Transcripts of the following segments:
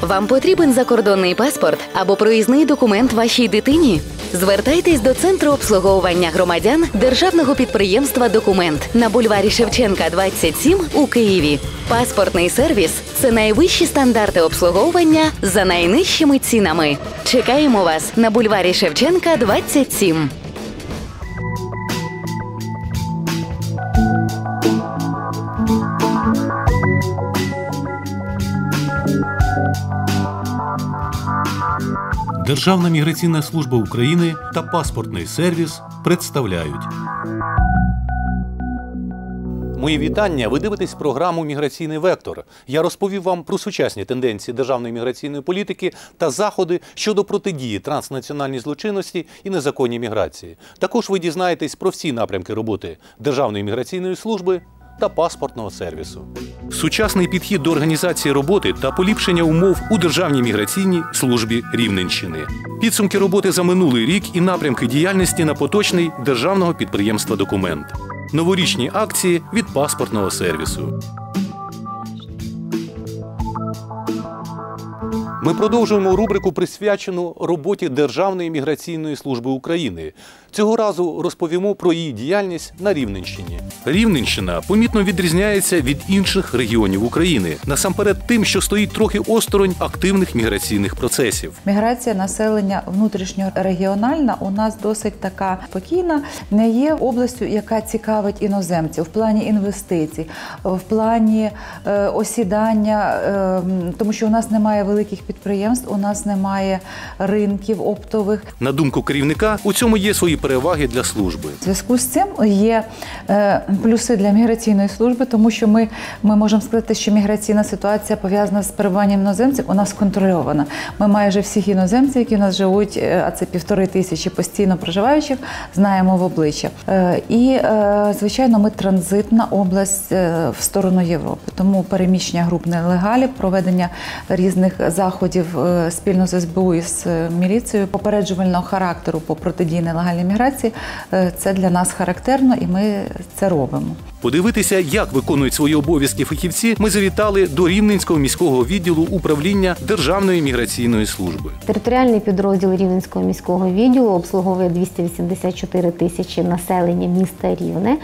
Вам потрібен закордонний паспорт або проїзний документ вашій дитині? Звертайтесь до центру обслуговування громадян державного підприємства Документ на бульварі Шевченка, 27 у Києві. Паспортний сервіс це найвищі стандарти обслуговування за найнижчими цінами. Чекаємо вас на бульварі Шевченка, 27. Державна міграційна служба України та паспортний сервіс представляють. Мої вітання. Ви дивитесь програму Міграційний вектор. Я розповів вам про сучасні тенденції державної міграційної політики та заходи щодо протидії транснаціональній злочинності і незаконній міграції. Також ви дізнаєтесь про всі напрямки роботи Державної міграційної служби та паспортного сервісу. Сучасний підхід до організації роботи та поліпшення умов у Державній міграційній службі Рівненщини. Підсумки роботи за минулий рік і напрямки діяльності на поточний державного підприємства Документ. Новорічні акції від паспортного сервісу. Ми продовжуємо рубрику, присвячену роботі Державної міграційної служби України. Цього разу розповімо про її діяльність на Рівненщині. Рівненщина помітно відрізняється від інших регіонів України, насамперед тим, що стоїть трохи осторонь активних міграційних процесів. Міграція населення внутрішньорегіональна у нас досить така спокійна, не є областю, яка цікавить іноземців в плані інвестицій, в плані е, осідання, е, тому що у нас немає великих підприємств, у нас немає ринків оптових. На думку керівника, у цьому є свої переваги для служби. В зв'язку з цим є е, плюси для міграційної служби, тому що ми, ми можемо сказати, що міграційна ситуація пов'язана з перебуванням іноземців у нас контрольована. Ми майже всіх іноземців, які в нас живуть, е, а це півтори тисячі постійно проживаючих, знаємо в обличчя. Е, І, звичайно, ми транзитна область в сторону Європи. Тому переміщення груп нелегалів, проведення різних заходів спільно з СБУ і з міліцією попереджувального характеру по протидії нелегальній міграції е, це для нас характерно, і ми це робимо. Подивитися, як виконують свої обов'язки фахівці, ми завітали до Рівненського міського відділу управління Державної міграційної служби. Територіальний підрозділ Рівненського міського відділу обслуговує 284 тисячі населення міста Рівне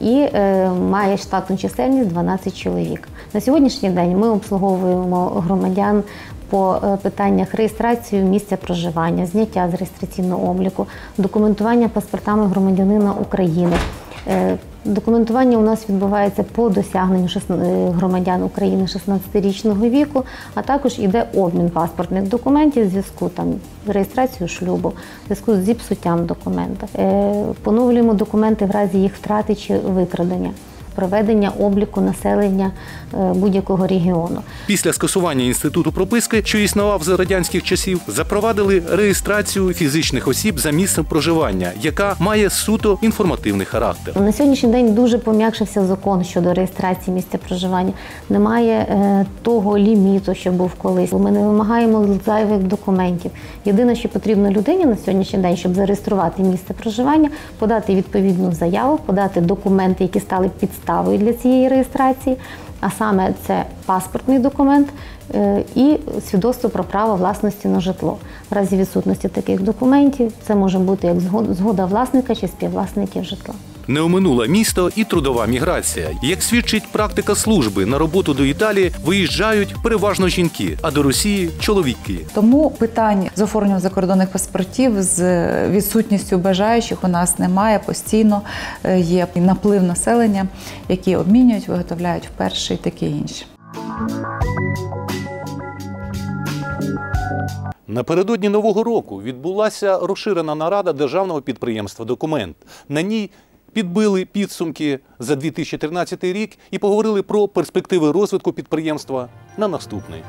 і е, має штатну чисельність 12 чоловік. На сьогоднішній день ми обслуговуємо громадян по е, питаннях реєстрації місця проживання, зняття з реєстраційного обліку, документування паспортами громадянина України. Е, Документування у нас відбувається по досягненню е, громадян України 16-річного віку, а також іде обмін паспортних документів в зв'язку там з реєстрацією шлюбу, в зв'язку з зіпсуттям документа. Поновлюємо документи в разі їх втрати чи викрадення. Проведення обліку населення е, будь-якого регіону. Після скасування інституту прописки, що існував за радянських часів, запровадили реєстрацію фізичних осіб за місцем проживання, яка має суто інформативний характер. На сьогоднішній день дуже пом'якшився закон щодо реєстрації місця проживання. Немає е, того ліміту, що був колись. Ми не вимагаємо зайвих документів. Єдине, що потрібно людині на сьогоднішній день, щоб зареєструвати місце проживання, подати відповідну заяву, подати документи, які стали підставою для цієї реєстрації. А саме це паспортний документ е, і свідоцтво про право власності на житло. В разі відсутності таких документів це може бути як згод- згода власника чи співвласників житла. Не оминула місто і трудова міграція. Як свідчить практика служби, на роботу до Італії виїжджають переважно жінки, а до Росії чоловіки. Тому питань з оформленням закордонних паспортів з відсутністю бажаючих у нас немає. Постійно е, є наплив населення, які обмінюють, виготовляють вперше і таке інше. Напередодні нового року відбулася розширена нарада державного підприємства Документ. На ній підбили підсумки за 2013 рік і поговорили про перспективи розвитку підприємства на наступний.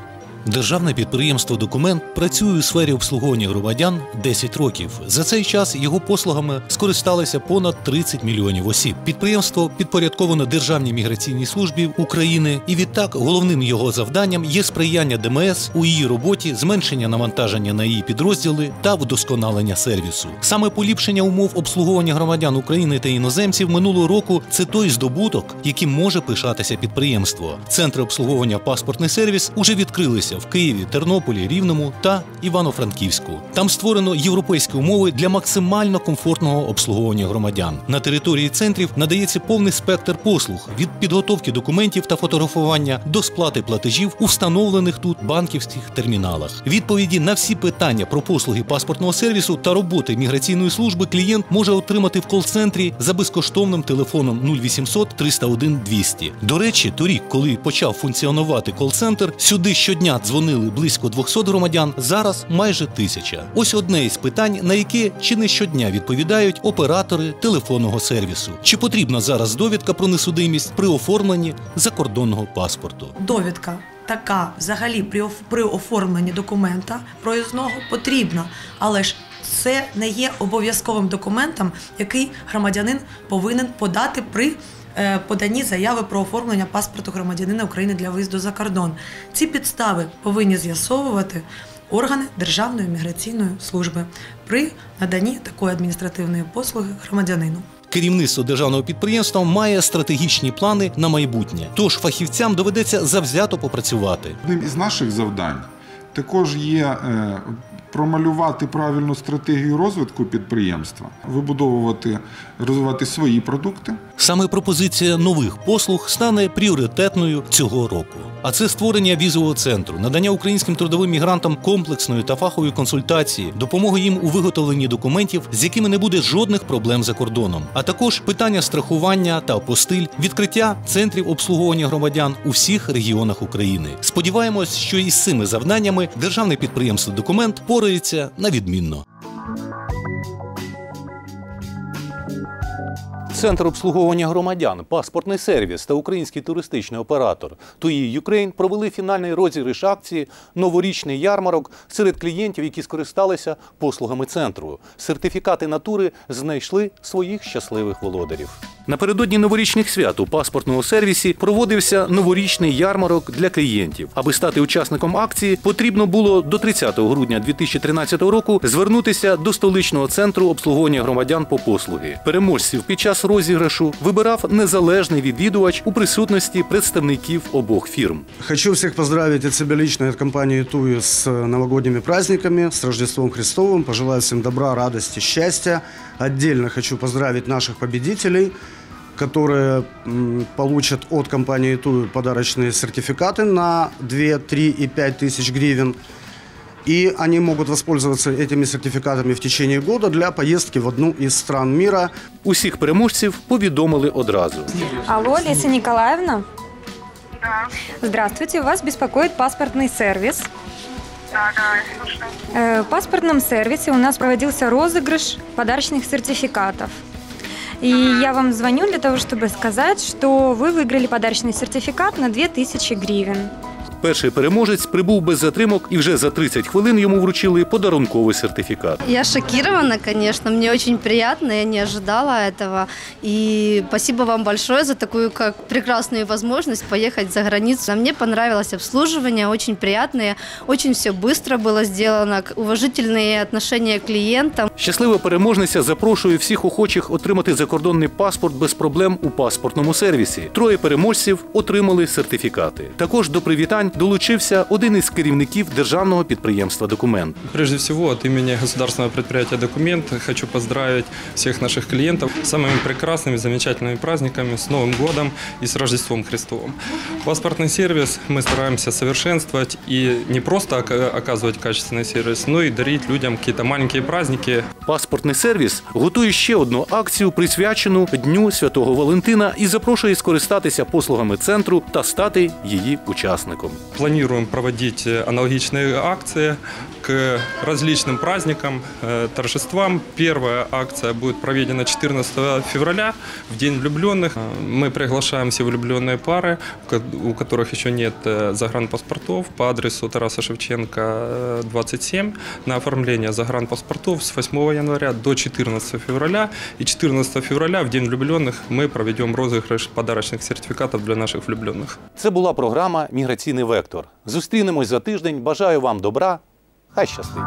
Державне підприємство Документ працює у сфері обслуговування громадян 10 років. За цей час його послугами скористалися понад 30 мільйонів осіб. Підприємство підпорядковано Державній міграційній службі України, і відтак головним його завданням є сприяння ДМС у її роботі, зменшення навантаження на її підрозділи та вдосконалення сервісу. Саме поліпшення умов обслуговування громадян України та іноземців минулого року це той здобуток, яким може пишатися підприємство. Центри обслуговування паспортний сервіс уже відкрилися знаходяться в Києві, Тернополі, Рівному та Івано-Франківську. Там створено європейські умови для максимально комфортного обслуговування громадян. На території центрів надається повний спектр послуг від підготовки документів та фотографування до сплати платежів у встановлених тут банківських терміналах. Відповіді на всі питання про послуги паспортного сервісу та роботи міграційної служби клієнт може отримати в кол-центрі за безкоштовним телефоном 0800 301 200. До речі, торік, коли почав функціонувати кол-центр, сюди щодня дзвонили близько 200 громадян. Зараз майже тисяча. Ось одне із питань, на яке чи не щодня відповідають оператори телефонного сервісу. Чи потрібна зараз довідка про несудимість при оформленні закордонного паспорту? довідка така взагалі при, оф- при оформленні документа проїзного потрібна, але ж це не є обов'язковим документом, який громадянин повинен подати при е, поданні заяви про оформлення паспорту громадянина України для виїзду за кордон. Ці підстави повинні з'ясовувати органи Державної міграційної служби при наданні такої адміністративної послуги громадянину. Керівництво державного підприємства має стратегічні плани на майбутнє, тож фахівцям доведеться завзято попрацювати. Одним із наших завдань також є е, промалювати правильну стратегію розвитку підприємства, вибудовувати, розвивати свої продукти. Саме пропозиція нових послуг стане пріоритетною цього року. А це створення візового центру, надання українським трудовим мігрантам комплексної та фахової консультації, допомоги їм у виготовленні документів, з якими не буде жодних проблем за кордоном, а також питання страхування та апостиль, відкриття центрів обслуговування громадян у всіх регіонах України. Сподіваємось, що із цими завданнями державне підприємство Документ порається на відмінно. Центр обслуговування громадян, паспортний сервіс та український туристичний оператор Туї Юкрейн провели фінальний розіграш акції Новорічний ярмарок серед клієнтів, які скористалися послугами центру. Сертифікати натури знайшли своїх щасливих володарів. Напередодні новорічних свят у паспортному сервісі проводився новорічний ярмарок для клієнтів. Аби стати учасником акції, потрібно було до 30 грудня 2013 року звернутися до столичного центру обслуговування громадян по послуги. Переможців під час розіграшу вибирав незалежний відвідувач у присутності представників обох фірм. Хочу всех поздравить от себя лично и от компании Туи с э, новогодними праздниками, с Рождеством Христовым. Пожелаю всем добра, радости, счастья. Отдельно хочу поздравить наших победителей, которые м, получат от компании Туи подарочные сертификаты на 2, 3 и 5 тысяч гривен. И они могут воспользоваться этими сертификатами в течение года для поездки в одну из стран мира. Усіх переможців повідомили одразу. Алло, Леся Николаевна? Здравствуйте, вас беспокоит паспортный сервис. Да, да, я слушаю. Э, В паспортном сервисе у нас проводился розыгрыш подарочных сертификатов. И я вам звоню для того, чтобы сказать, что вы выиграли подарочный сертификат на 2000 гривен. Перший переможець прибув без затримок, і вже за 30 хвилин йому вручили подарунковий сертифікат. Я шокирована, конечно, мне очень приятно, я не ожидала этого. И спасибо вам большое за такую как прекрасную возможность поехать за границу. А Мне понравилось обслуживание, очень приятное, очень все быстро было сделано, к- уважительные отношения к клиентам. Щаслива переможниця запрошує всіх охочих отримати закордонний паспорт без проблем у паспортному сервісі. Троє переможців отримали сертифікати. Також до привітань долучився один із керівників державного підприємства Документ. Прежде всего, от имени государственного предприятия «Документ» хочу поздравить всех наших клиентов с самыми прекрасными, замечательными праздниками, с Новым годом и с Рождеством Христовым. Паспортный сервис мы стараемся совершенствовать и не просто ока- оказывать качественный сервис, но и дарить людям какие-то маленькие праздники, Паспортний сервіс готує ще одну акцію, присвячену Дню Святого Валентина, і запрошує скористатися послугами центру та стати її учасником. Планируем проводить э, аналогичные акции к различным праздникам, э, торжествам. Первая акция будет проведена 14 февраля, в День влюбленных. Э, Мы приглашаем все влюбленные пары, у ко- у которых еще нет э, загранпаспортов, по адресу Тараса Шевченко, э, 27, на оформление загранпаспортов с 8 января до 14 февраля. И 14 февраля, в День влюбленных, мы проведем розыгрыш подарочных сертификатов для наших влюбленных. Це була програма Міграційний вектор. Зустрінемось за тиждень. Бажаю вам добра. Хай щастить.